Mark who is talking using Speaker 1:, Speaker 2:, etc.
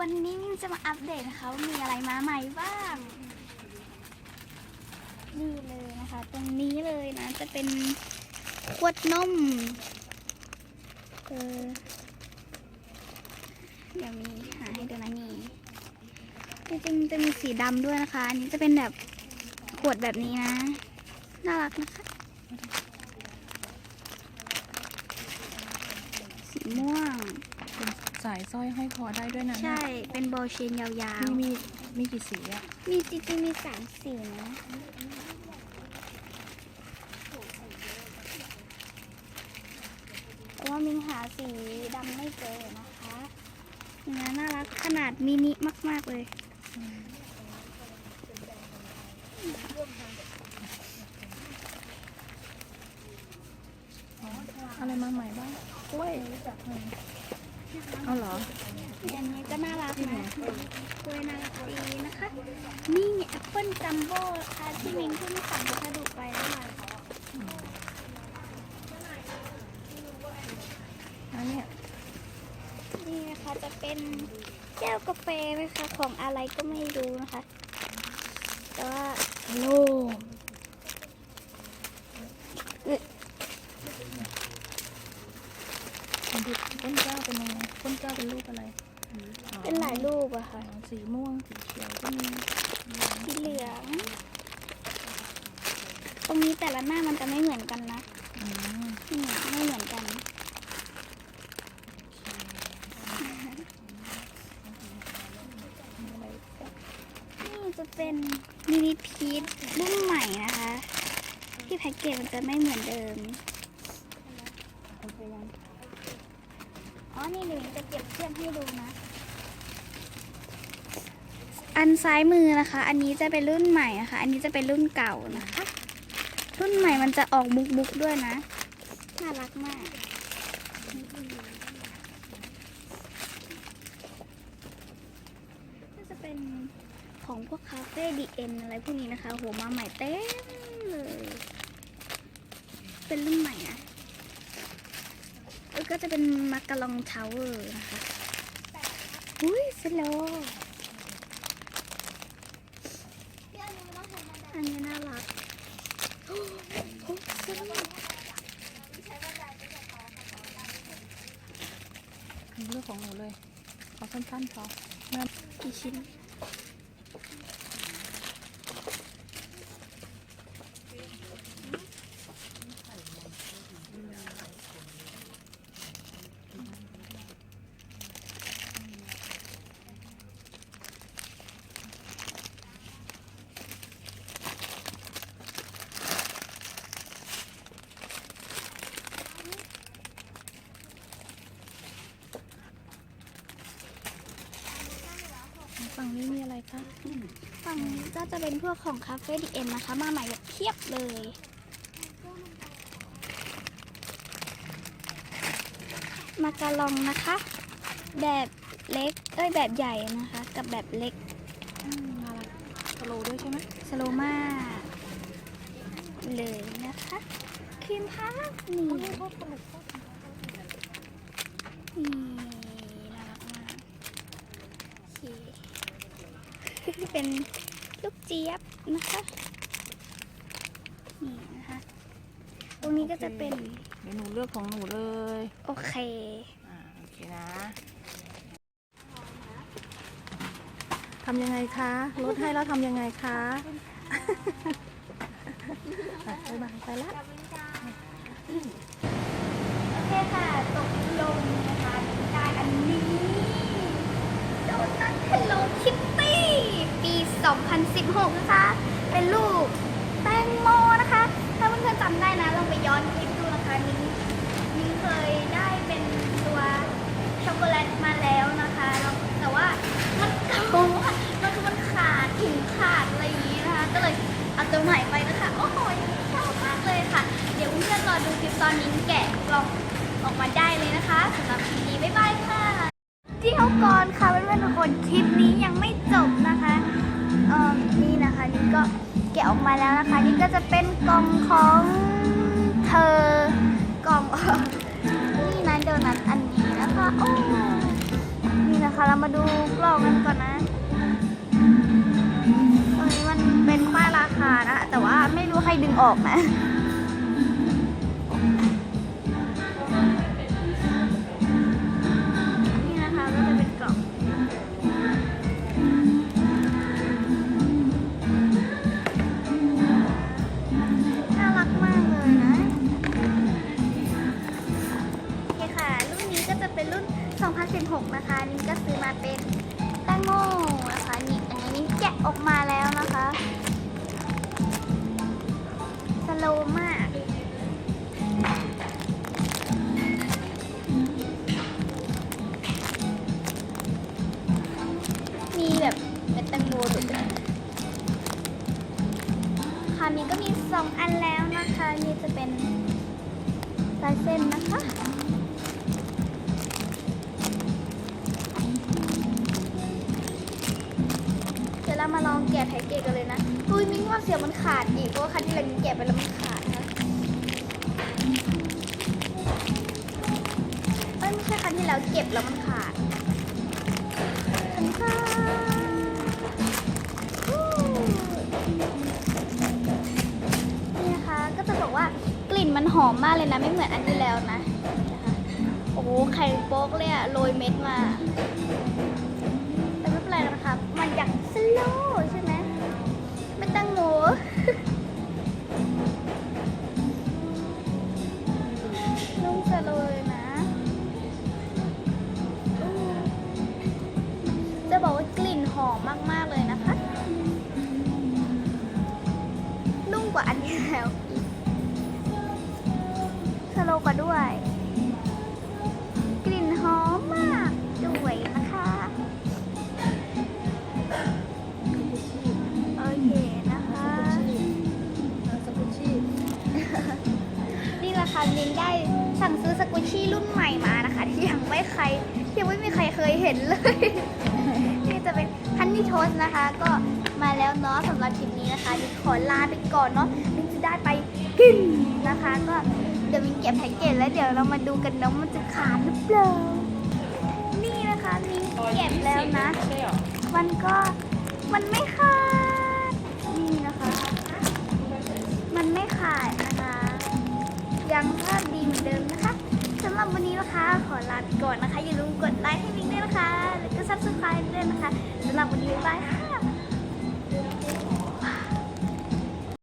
Speaker 1: วันนี้มินจะมาอัปเดตนะคะว่ามีอะไรมาใหม่บ้างนี่เลยนะคะ ตรงนี้เลยนะ จะเป็นขวดนมเออเดี๋ยวมีหาให้ดูนะนี่จริงๆจะมีสีดำด้วยนะคะ อันนี้จะเป็นแบบขวดแบบนี้นะ น่ารักนะคะ สีม่วง
Speaker 2: สายสร้อยห้อยคอได้ด้วยนะ
Speaker 1: ใช่ เป็นโบว์เชนยาว
Speaker 2: มีมีมีกี่สีอะ
Speaker 1: ๆ มีจริงๆมีสามสีนะแต่ว่ามินหาสีดำไม่เจอนะคะนี่นะน่ารักขนาดมินิมากๆเลย
Speaker 2: อะไรมาใหม่บ้างกล้วย เอาเหรอ
Speaker 1: อันนี้ก็น่ารักนะกล้วยน่ารักดีนะคะ นี่แอปเปิลจัมโบ้ค่ะที่มินเพิ่งสั่งพัสดุไปแล้วค่ะ
Speaker 2: แล้วเนี่ย
Speaker 1: นี่นะคะจะเป็นแก้วกาแฟนะคะของอะไรก็ไม่รู้นะคะ แต่ว่าโล
Speaker 2: มันดูต้นเจ้าเป็นยังไงต้นเจ้าเป็นรูปอะไร
Speaker 1: เป็นหลายรูปอะค่ะ
Speaker 2: อ๋อสีม่วง สีเขียวก็มี
Speaker 1: สีเหลือง ตรงนี้แต่ละหน้ามันจะไม่เหมือนกันนะ
Speaker 2: อืม
Speaker 1: นี่ไม่เหมือนกัน นี่จะเป็นมินิพีชรุ่นใหม่นะคะ ที่แพ็กเกจมันจะไม่เหมือนเดิม อ๋อ นี่เดี๋ยวจะเก็บเทียบให้ดูนะ อันซ้ายมือนะคะ อันนี้จะเป็นรุ่นใหม่นะคะ อันนี้จะเป็นรุ่นเก่านะคะ รุ่นใหม่มันจะออกมุกมุกด้วยนะ น่ารักมาก ก็จะเป็นของพวกคาเฟ่ดีเอ็นอะไรพวกนี้นะคะ โห มาใหม่เต็มเลย เป็นรุ่นใหม่นะ ก็จะเป็นมาการองทาวเวอร์นะคะ อุ้ยสโลว์อันนี้น่ารักโอ้โหสโลว์
Speaker 2: เรื่องของหนูเลยเอาสั้นๆพอ
Speaker 1: กี่ชิ้น
Speaker 2: ฝั่งนี้มีอะไรคะ
Speaker 1: ฝั่งนี้ก็จะเป็นพวกของคาเฟ่ดีเอ็นนะคะ มาใหม่แบบเพียบเลย มาการองนะคะ แบบเล็กเอ้ยแบบใหญ่นะคะ กับแบบเล็ก
Speaker 2: อืมน่ารักสโลว์ด้วยใช่ไหม
Speaker 1: สโลมาเลยนะคะครีมพัฟนี่นี่น่ารักมากโอเค เป็นลูกเจี๊ยบนะคะนี่นะคะ ตรงนี้ก็จะเป็น
Speaker 2: เดี๋ยวหนูเลือกของหนูเลย
Speaker 1: โอเค
Speaker 2: อ่าโอเคนะทำยังไงคะลดให้แล้วทำยังไงคะอะไปมาไปละ
Speaker 1: โอเคค่ะ ตกลงนะคะได้อันนี้โดนัท Hello Kitty ปี 16 นะคะ เป็นรูปแตงโมนะคะ ถ้าเพื่อนๆจำได้นะลองไปย้อนคลิปดูนะคะนิ้งนิ้งเคยได้เป็นตัวช็อกโกแลตมาแล้วนะคะแล้วแต่ว่ามันเก่ามากมันคือมันขาดถึงขาดอะไรอย่างนี้นะคะ ก็เลยเอาตัวใหม่ไปนะคะ โอ้โหชอบมากเลยค่ะ เดี๋ยวเพื่อนๆรอดูคลิปตอนนิ้งแกะกล่องออกมาได้เลยนะคะสำหรับคลิปนี้บ๊ายบายค่ะที่ยวก่อนค่ะเพื่อนๆทุกคนคลิปนี้ยังไม่จบนะคะ นี่ก็แกะออกมาแล้วนะคะ นี่ก็จะเป็นกล่องของเธอกล่องนี่นะโดนัทอันนี้นะคะโอ้นี่นะนะคะเรามาดูกล่องกันก่อนนะตรงนี้มันเป็นป้ายราคานะแต่ว่าไม่รู้ใครดึงออกนะ 6นะคะนี่ก็ซื้อมาเป็นแตงโมนะคะนี่อันนี้นี่แกะออกมาแล้วนะคะสโลมากมีแบบเป็นแตงโมด้วยคราวนี้ก็มีสองอันแล้วนะคะ นี่จะเป็นลายเส้นนะคะ ลองแกะแพ็กเกจกันเลยนะอุ้ยมิ้งว่าเสียมันขาดอีกเพราะว่าครั้งที่เราแกะไปแล้วมันขาดนะเอ้ยไม่ใช่ครั้งที่แล้วเก็บแล้วมันขาดขอบคุณค่ะนี่นะคะก็จะบอกว่ากลิ่นมันหอมมากเลยนะไม่เหมือนอันที่แล้วนะนี่นะคะโอ้โหไข่โป๊กเลยอะโรยเม็ดมาแต่ไม่เป็นไรนะคะ มันอยาก สโลใช่ไหมไม่ตั้งโมนุ่มจะเลยนะ จะบอกว่ากลิ่นหอมมาก ๆ เลยนะคะ นุ่มกว่าอันที่แล้วสโลกว่าด้วย นี่แหละค่ะลินได้สั่งซื้อสกุชชี่รุ่นใหม่มานะคะ ที่ยังไม่ใครยังไม่มีใครเคยเห็นเลย นี่จะเป็นฮันนี่โทสนะคะ ก็มาแล้วเนาะสำหรับคลิปนี้นะคะลินขอลาไปก่อนเนาะลินจะได้ไปกินนะคะ ก็เดี๋ยวมินเก็บแพ็กเกจแล้วเดี๋ยวเรามาดูกันเนาะมันจะขาดหรือเปล่านี่นะคะมินเก็บแล้วนะ มันก็มันไม่ขาดนี่นะคะ มันไม่ขาด ยังภาพดีเหมือนเดิมนะคะสำหรับวันนี้นะคะ ขอลาไปก่อนนะคะ อย่าลืมกดไลค์ให้บิงด้วยนะคะ แล้วก็ซับสไครป์ด้วยนะคะสำหรับวันนี้บ๊ายบายค่ะ